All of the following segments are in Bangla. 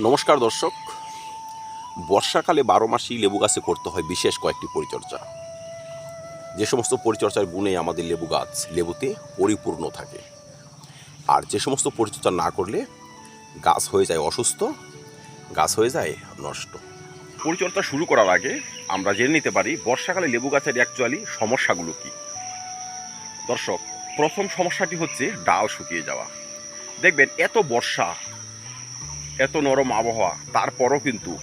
নমস্কার দর্শক। বর্ষাকালে বারো মাসই লেবু গাছে করতে হয় বিশেষ কয়েকটি পরিচর্যা। যে সমস্ত পরিচর্যার গুণে আমাদের লেবু গাছ লেবুতে পরিপূর্ণ থাকে। আর যে সমস্ত পরিচর্যা না করলে গাছ হয়ে যায় অসুস্থ, গাছ হয়ে যায় নষ্ট। পরিচর্যা শুরু করার আগে আমরা জেনে নিতে পারি বর্ষাকালে লেবু গাছের অ্যাকচুয়ালি সমস্যাগুলো কি। দর্শক, প্রথম সমস্যাটি হচ্ছে ডাল শুকিয়ে যাওয়া। দেখবেন, এত বর্ষা এত নরম আবহাওয়া, তারপরও কিন্তু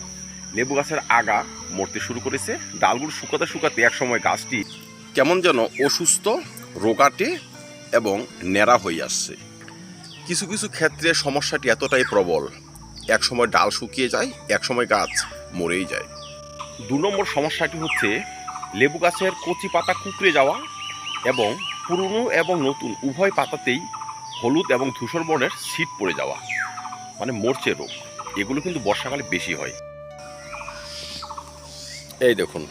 লেবু গাছের আগা মরতে শুরু করেছে। ডালগুলো শুকাতে শুকাতে একসময় গাছটি কেমন যেন অসুস্থ, রোগাটে এবং ন্যাড়া হয়ে আসছে। কিছু কিছু ক্ষেত্রে সমস্যাটি এতটাই প্রবল, এক সময় ডাল শুকিয়ে যায়, এক সময় গাছ মরেই যায়। দু নম্বর সমস্যাটি হচ্ছে লেবু গাছের কচি পাতা কুকড়ে যাওয়া এবং পুরনো এবং নতুন উভয় পাতাতেই হলুদ এবং ধূসর বর্ণের শীত পড়ে যাওয়া। মানে মরচে রোগ। এগুলো কিন্তু বর্ষাকালে বেশি হয়। এই দেখুন,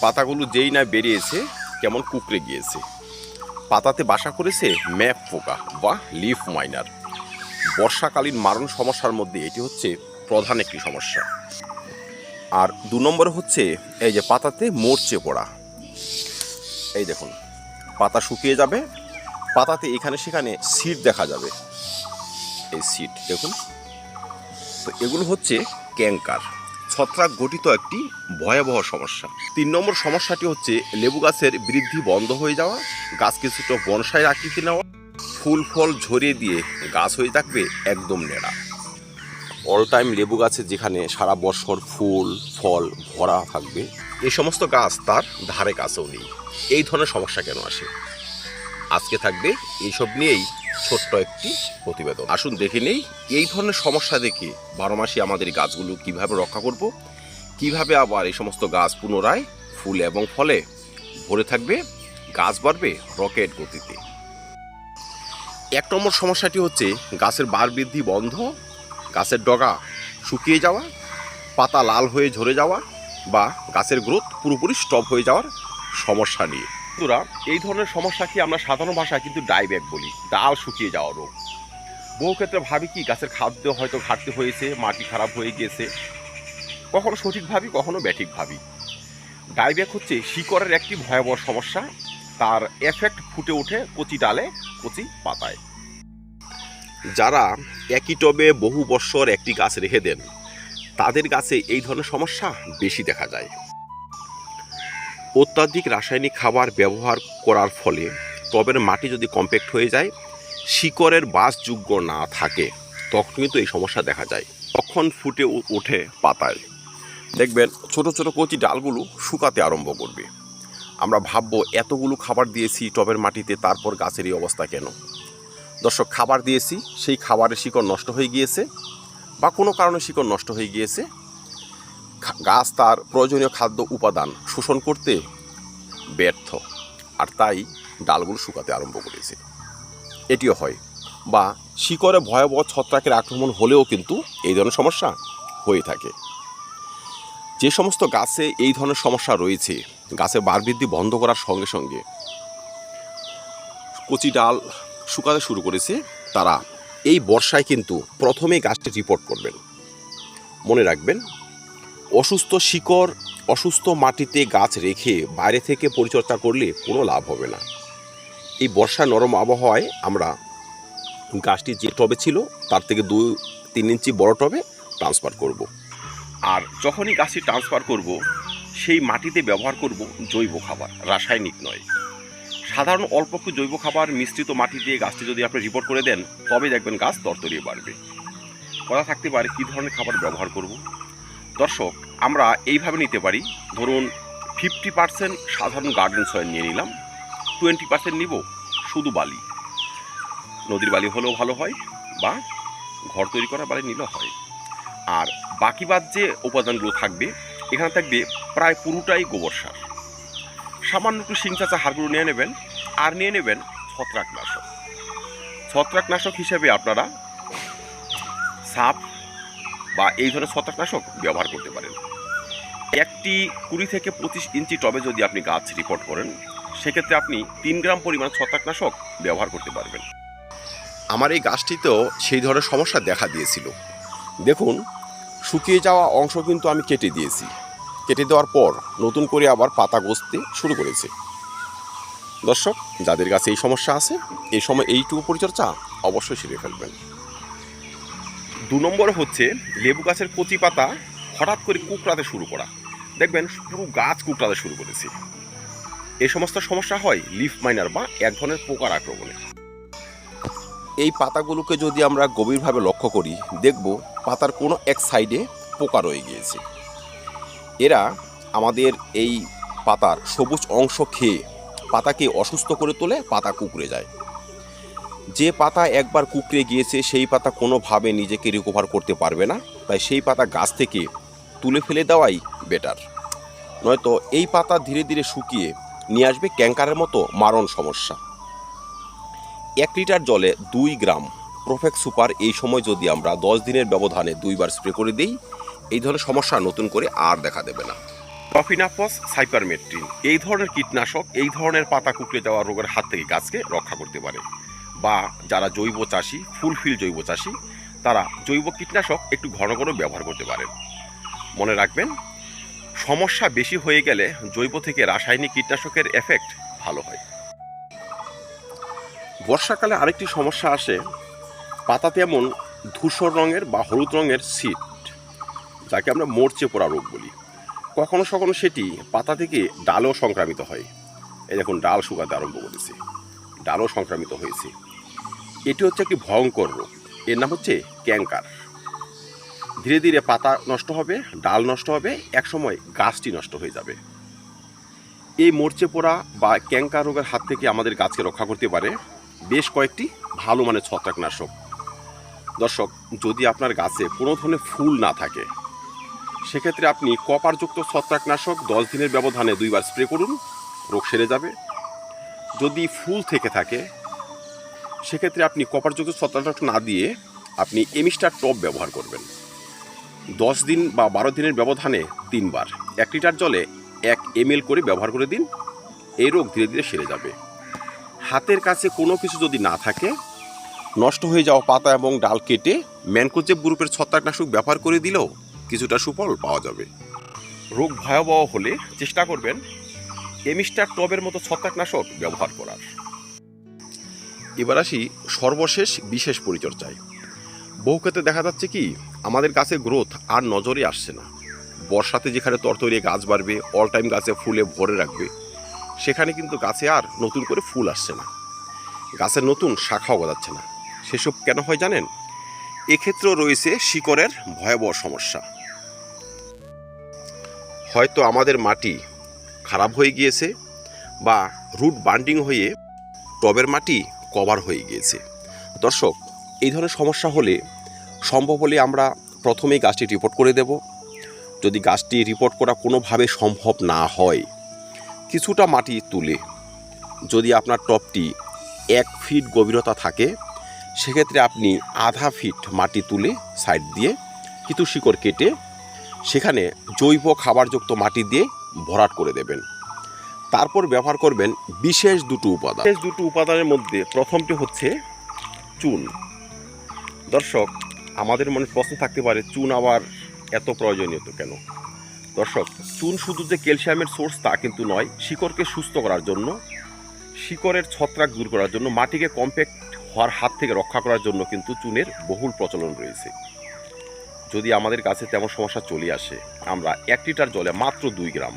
পাতাগুলো যেই না বেরিয়েছে, কেমন কুকড়ে গিয়েছে। পাতাতে বাসা করেছে ম্যাপ পোকা বা লিফ মাইনার। বর্ষাকালীন মারণ সমস্যার মধ্যে এটি হচ্ছে প্রধান একটি সমস্যা। আর দু নম্বর হচ্ছে, এই যে পাতাতে মরচে পড়া। এই দেখুন, পাতা শুকিয়ে যাবে, পাতাতে এখানে সেখানে সিট দেখা যাবে। এই সিট দেখুন। তো এগুলো হচ্ছে ক্যাঙ্কার ছত্রাক গঠিত একটি ভয়াবহ সমস্যা। তিন নম্বর সমস্যাটি হচ্ছে লেবু গাছের বৃদ্ধি বন্ধ হয়ে যাওয়া, গাছ কিছুটা বনসাই আকৃতি নেওয়া, ফুল ফল ঝরিয়ে দিয়ে গাছ হয়ে থাকবে একদম নেড়া। অল টাইম লেবু গাছে যেখানে সারা বছর ফুল, ফল ভরা থাকবে এই সমস্ত গাছ তার ধারে কাছেও নেই। এই ধরনের সমস্যা কেন আসে? আজকে থাকবে এইসব নিয়েই ছোট্ট একটি প্রতিবেদন। আসুন দেখে নেই, এই ধরনের সমস্যা দেখে বারো মাসে আমাদের গাছগুলো কীভাবে রক্ষা করব, কীভাবে আবার এই সমস্ত গাছ পুনরায় ফুল এবং ফলে ভরে থাকবে, গাছ বাড়বে রকেট গতিতে। এক নম্বর সমস্যাটি হচ্ছে গাছের বার বৃদ্ধি বন্ধ, গাছের ডগা শুকিয়ে যাওয়া, পাতা লাল হয়ে ঝরে যাওয়া বা গাছের গ্রোথ পুরোপুরি স্টপ হয়ে যাওয়ার সমস্যা নিয়ে। বন্ধুরা, এই ধরনের সমস্যাকে আমরা সাধারণ ভাষায় কিন্তু ডাইব্যাক বলি? ডাল শুকিয়ে যাওয়া রোগ। বহু ক্ষেত্রে ভাবি কি, গাছের খাদ্য হয়তো ঘাটতি হয়েছে, মাটি খারাপ হয়ে গিয়েছে কখনো সঠিক ভাবি, কখনো ব্যাঠিক ভাবি। ডাইব্যাক হচ্ছে শিকড়ের একটি ভয়াবহ সমস্যা। তার এফেক্ট ফুটে ওঠে কচি ডালে, কচি পাতায়। যারা একই টবে বহু বৎসর একটি গাছ রেখে দেন, তাদের গাছে এই ধরনের সমস্যা বেশি দেখা যায়। অত্যাধিক রাসায়নিক খাবার ব্যবহার করার ফলে টবের মাটি যদি কম্প্যাক্ট হয়ে যায়, শিকড়ের বাসযোগ্য না থাকে, তখন কিন্তু এই সমস্যা দেখা যায়। তখন ফুটে ওঠে পাতায়। দেখবেন ছোট ছোট কচি ডালগুলো শুকাতে আরম্ভ করবে। আমরা ভাববো, এতগুলো খাবার দিয়েছি টবের মাটিতে, তারপর গাছের এই অবস্থা কেন? দর্শক, খাবার দিয়েছি, সেই খাবারের শিকড় নষ্ট হয়ে গিয়েছে বা কোনো কারণে শিকড় নষ্ট হয়ে গিয়েছে গাছ তার প্রয়োজনীয় খাদ্য উপাদান শোষণ করতে ব্যর্থ। আর তাই ডালগুলো শুকাতে আরম্ভ করেছে। এটিও হয়। বা শিকড়ে ভয়াবহ ছত্রাকের আক্রমণ হলেও কিন্তু এই ধরনের সমস্যা হয়ে থাকে। যে সমস্ত গাছে এই ধরনের সমস্যা রয়েছে, গাছে বার বৃদ্ধি বন্ধ করার সঙ্গে সঙ্গে কচি ডাল শুকাতে শুরু করেছে, তারা এই বর্ষায় কিন্তু প্রথমে গাছটি রিপোর্ট করবেন। মনে রাখবেন অসুস্থ শিকড়, অসুস্থ মাটিতে গাছ রেখে বাইরে থেকে পরিচর্যা করলে কোনো লাভ হবে না। এই বর্ষা নরম আবহাওয়ায় আমরা গাছটি যে টবে ছিল, তার থেকে দু, তিন ইঞ্চি বড় টবে ট্রান্সফার করব। আর যখনই গাছটি ট্রান্সফার করব, সেই মাটিতে ব্যবহার করব জৈব খাবার, রাসায়নিক নয়। সাধারণ অল্প একটু জৈব খাবার মিশ্রিত মাটি দিয়ে গাছটি যদি আপনি রিপোর্ট করে দেন তবে দেখবেন গাছ তরতরিয়ে বাড়বে। কথা থাকতে পারে কী ধরনের খাবার ব্যবহার করব। দর্শক আমরা এইভাবে নিতে পারি। ধরুন ফিফটি পার্সেন্ট সাধারণ গার্ডেন সয়েল নিয়ে নিলাম টোয়েন্টি পার্সেন্ট নিব শুধু বালি। নদীর বালি হলেও ভালো হয় বা ঘর তৈরি করা বালি নিলেও হয়। আর বাকি বাদ যে উপাদানগুলো থাকবে, এখানে থাকবে প্রায় পুরোটাই গোবর সার। সামান্য একটু শিং চাচা হাড়গুলো নিয়ে নেবেন আর নিয়ে নেবেন ছত্রাকনাশক। ছত্রাকনাশক হিসেবে আপনারা সাপ বা এই ধরনের ছত্রাকনাশক ব্যবহার করতে পারেন। একটি কুড়ি থেকে পঁচিশ ইঞ্চি টবে যদি আপনি গাছ রিপোর্ট করেন, সেক্ষেত্রে আপনি তিন গ্রাম পরিমাণ ছত্রাকনাশক ব্যবহার করতে পারবেন। আমার এই গাছটিতেও সেই ধরনের সমস্যা দেখা দিয়েছিল। দেখুন, শুকিয়ে যাওয়া অংশ কিন্তু আমি কেটে দিয়েছি। কেটে দেওয়ার পর নতুন করে আবার পাতা গসতে শুরু করেছে। দর্শক, যাদের কাছে এই সমস্যা আছে, এই সময় এইটুকু পরিচর্যা অবশ্যই সেরে ফেলবেন। দু নম্বরে হচ্ছে লেবু গাছের কচি পাতা হঠাৎ করে কুকড়াতে শুরু করা। দেখবেন পুরো গাছ কুকড়াতে শুরু করেছে। এই সমস্ত সমস্যা হয় লিফ মাইনার বা এক ধরনের পোকার আক্রমণে। এই পাতাগুলোকে যদি আমরা গভীরভাবে লক্ষ্য করি, দেখব পাতার কোনো এক সাইডে পোকা রয়ে গিয়েছে। এরা আমাদের এই পাতার সবুজ অংশ খেয়ে পাতাকে অসুস্থ করে তোলে, পাতা কুকড়ে যায়। যে পাতা একবার কুকড়ে গিয়েছে, সেই পাতা কোনোভাবে নিজেকে রিকভার করতে পারবে না। তাই সেই পাতা গাছ থেকে তুলে ফেলে দেওয়াই বেটার নয়তো এই পাতা ধীরে ধীরে শুকিয়ে নিয়ে আসবে ক্যাঙ্কারের মতো মারণ সমস্যা। এক লিটার জলে দুই গ্রাম প্রোফেক্ট সুপার এই সময় যদি আমরা দশ দিনের ব্যবধানে দুইবার স্প্রে করে দিই, এই ধরনের সমস্যা নতুন করে আর দেখা দেবে না। টফিনাফস সাইপারমেট্রিন এই ধরনের কীটনাশক এই ধরনের পাতা কুকড়ে যাওয়া রোগের হাত থেকে গাছকে রক্ষা করতে পারে। বা যারা জৈব চাষি ফুলফিল জৈব চাষি, তারা জৈব কীটনাশক একটু ঘন ঘন ব্যবহার করতে পারেন। মনে রাখবেন, সমস্যা বেশি হয়ে গেলে জৈব থেকে রাসায়নিক কীটনাশকের এফেক্ট ভালো হয়। বর্ষাকালে আরেকটি সমস্যা আসে, পাতাতে এমন ধূসর রঙের বা হলুদ রঙের সিট যাকে আমরা মরচে পোড়া রোগ বলি। কখনো কখনো সেটি পাতা থেকে ডালও সংক্রামিত হয়। এই দেখুন, ডাল শুকাতে আরম্ভ করেছে। ডালও সংক্রামিত হয়েছে। এটি হচ্ছে একটি ভয়ঙ্কর রোগ। এর নাম হচ্ছে ক্যাঙ্কার ধীরে ধীরে পাতা নষ্ট হবে, ডাল নষ্ট হবে, একসময় গাছটি নষ্ট হয়ে যাবে। এই মরচে পোড়া বা ক্যাঙ্কার রোগের হাত থেকে আমাদের গাছকে রক্ষা করতে পারে বেশ কয়েকটি ভালো মানের ছত্রাকনাশক। দর্শক, যদি আপনার গাছে কোনো ধরনের ফুল না থাকে, সেক্ষেত্রে আপনি কপারযুক্ত ছত্রাকনাশক দশ দিনের ব্যবধানে দুইবার স্প্রে করুন, রোগ সেরে যাবে। যদি ফুল থেকে থাকে সেক্ষেত্রে আপনি কপারযুক্ত ছত্রাকনাশক না দিয়ে আপনি এমিস্টার টপ ব্যবহার করবেন। দশ দিন বা বারো দিনের ব্যবধানে তিনবার। এক লিটার জলে এক এম করে ব্যবহার করে দিন, এই রোগ ধীরে ধীরে সেরে যাবে। হাতের কাছে কোনো কিছু যদি না থাকে, নষ্ট হয়ে যাওয়া পাতা এবং ডাল কেটে ম্যানকোজেব গ্রুপের ছত্রাকনাশক ব্যবহার করে দিলেও কিছুটা সুফল পাওয়া যাবে। রোগ ভয়াবহ হলে চেষ্টা করবেন এমিস্টার টবের মতো ছত্রাকনাশক ব্যবহার করার। এবার আসি সর্বশেষ বিশেষ পরিচর্যায় বহু ক্ষেত্রে দেখা যাচ্ছে কি, আমাদের গাছে গ্রোথ আর নজরে আসছে না। বর্ষাতে যেখানে তরতরিয়ে গাছ বাড়বে অল টাইম গাছে ফুলে ভরে রাখবে, সেখানে কিন্তু গাছে আর নতুন করে ফুল আসছে না। গাছের নতুন শাখাও গজাচ্ছে না। সেসব কেন হয় জানেন? এক্ষেত্রেও রয়েছে শিকড়ের ভয়াবহ সমস্যা। হয়তো আমাদের মাটি খারাপ হয়ে গিয়েছে বা রুট বান্ডিং হয়ে টবের মাটি কভার হয়ে গিয়েছে। দর্শক, এই ধরনের সমস্যা হলে সম্ভব হলে আমরা প্রথমেই গাছটি রিপোর্ট করে দেব। যদি গাছটি রিপোর্ট করা কোনোভাবে সম্ভব না হয়, কিছুটা মাটি তুলে যদি আপনার টপটি এক ফিট গভীরতা থাকে, সেক্ষেত্রে আপনি আধা ফিট মাটি তুলে সাইড দিয়ে কিছু শিকড় কেটে সেখানে জৈব খাবারযুক্ত মাটি দিয়ে ভরাট করে দেবেন। তারপর ব্যবহার করবেন বিশেষ দুটো উপাদান। বিশেষ দুটো উপাদানের মধ্যে প্রথমটি হচ্ছে চুন। দর্শক, আমাদের মনে প্রশ্ন থাকতে পারে, চুন আবার এত প্রয়োজনীয় তো কেন? দর্শক, চুন শুধু যে ক্যালসিয়ামের সোর্স তা কিন্তু নয়, শিকড়কে সুস্থ করার জন্য, শিকড়ের ছত্রাক দূর করার জন্য, মাটিকে কম্প্যাক্ট হওয়ার হাত থেকে রক্ষা করার জন্য কিন্তু চুনের বহুল প্রচলন রয়েছে। যদি আমাদের কাছে তেমন সমস্যা চলে আসে, আমরা এক লিটার জলে মাত্র দুই গ্রাম।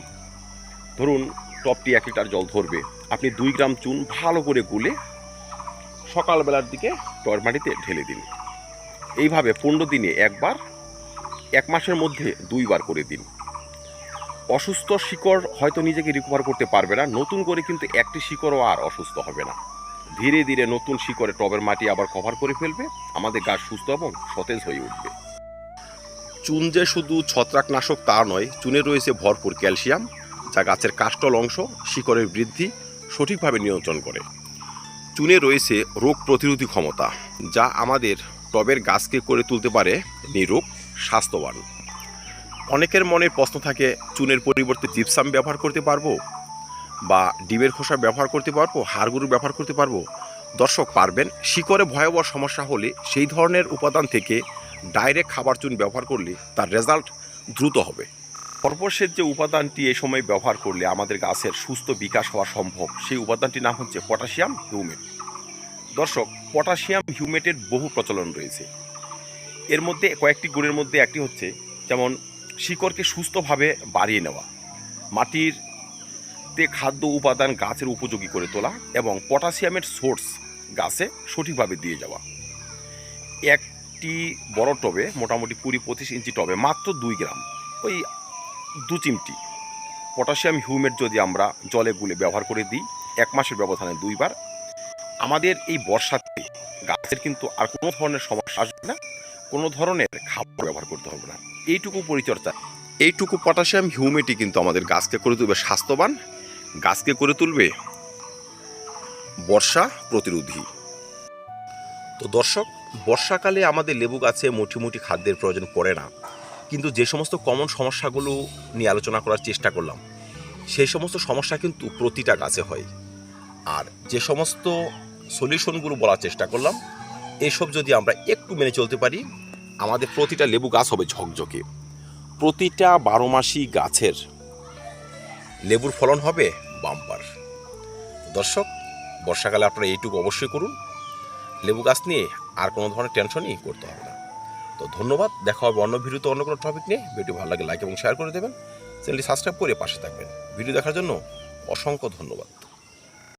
ধরুন টপটি এক লিটার জল ধরবে। আপনি দুই গ্রাম চুন ভালো করে গুলে সকালবেলার দিকে মাটিতে ঢেলে দিন। এইভাবে পনেরো দিনে একবার, এক মাসের মধ্যে দুইবার করে দিন। অসুস্থ শিকড় হয়তো নিজেকে রিকভার করতে পারবে না, নতুন করে কিন্তু একটি শিকড়ও আর অসুস্থ হবে না। ধীরে ধীরে নতুন শিকড়ে টবের মাটি আবার কভার করে ফেলবে, আমাদের গাছ সুস্থ এবং সতেজ হয়ে উঠবে। চুন যে শুধু ছত্রাকনাশক তা নয়, চুনে রয়েছে ভরপুর ক্যালসিয়াম যা গাছের কাষ্টল অংশ শিকড়ের বৃদ্ধি সঠিকভাবে নিয়ন্ত্রণ করে। চুনে রয়েছে রোগ প্রতিরোধী ক্ষমতা, যা আমাদের টবের গাছকে করে তুলতে পারে নিরোগ, স্বাস্থ্যবান। অনেকের মনে প্রশ্ন থাকে, চুনের পরিবর্তে জিপসাম ব্যবহার করতে পারব? বা ডিমের খোসা ব্যবহার করতে পারব? হাড়গুরু ব্যবহার করতে পারব? দর্শক, পারবেন। শিকড়ে ভয়াবহ সমস্যা হলে সেই ধরনের উপাদান থেকে ডাইরেক্ট খাবার চুন ব্যবহার করলে তার রেজাল্ট দ্রুত হবে। সর্বশেষ যে উপাদানটি এই সময় ব্যবহার করলে আমাদের গাছের সুস্থ বিকাশ হওয়া সম্ভব, সেই উপাদানটির নাম হচ্ছে পটাশিয়াম হিউমেট। দর্শক, পটাশিয়াম হিউমেটের বহু প্রচলন রয়েছে। এর মধ্যে কয়েকটি গুণের মধ্যে একটি হচ্ছে যেমন শিকড়কে সুস্থভাবে বাড়িয়ে নেওয়া, মাটির তে খাদ্য উপাদান গাছের উপযোগী করে তোলা এবং পটাশিয়ামের সোর্স গাছে সঠিকভাবে দিয়ে যাওয়া। একটি বড় টবে, মোটামুটি কুড়ি পঁচিশ ইঞ্চি টবে, মাত্র দুই গ্রাম, ওই দু চিমটি পটাশিয়াম হিউমেট যদি আমরা জলে গুলে ব্যবহার করে দিই, এক মাসের ব্যবধানে দুইবার। আমাদের এই বর্ষাতে গাছের কিন্তু আর কোনো ধরনের সমস্যা আসবে না, কোনো ধরনের খাবার ব্যবহার করতে হবে না। এইটুকু পরিচর্যা। এইটুকু পটাশিয়াম হিউমেটই কিন্তু আমাদের গাছকে করে তুলবে স্বাস্থ্যবান, গাছকে করে তুলবে বর্ষা প্রতিরোধী। তো দর্শক, বর্ষাকালে আমাদের লেবু গাছে মুঠি মুঠি খাদ্যের প্রয়োজন পড়ে না। কিন্তু যে সমস্ত কমন সমস্যাগুলো নিয়ে আলোচনা করার চেষ্টা করলাম, সেই সমস্ত সমস্যা কিন্তু প্রতিটা গাছে হয়। আর যে সমস্ত সলিউশনগুলো বলার চেষ্টা করলাম, এসব যদি আমরা একটু মেনে চলতে পারি, আমাদের প্রতিটা লেবু গাছ হবে ঝকঝকে। প্রতিটা বারো মাসি গাছের লেবুর ফলন হবে বাম্পার। দর্শক, বর্ষাকালে আপনারা এইটুকু অবশ্যই করুন। লেবু গাছ নিয়ে আর কোনো ধরনের টেনশনই করতে হবে তো ধন্যবাদ। দেখা হবে অন্য ভিডিওতে অন্য কোনো টপিক নিয়ে। ভিডিও ভালো লাগে লাইক এবং শেয়ার করে দেবেন। চ্যানেলটি সাবস্ক্রাইব করে পাশে থাকবেন। ভিডিও দেখার জন্য অসংখ্য ধন্যবাদ।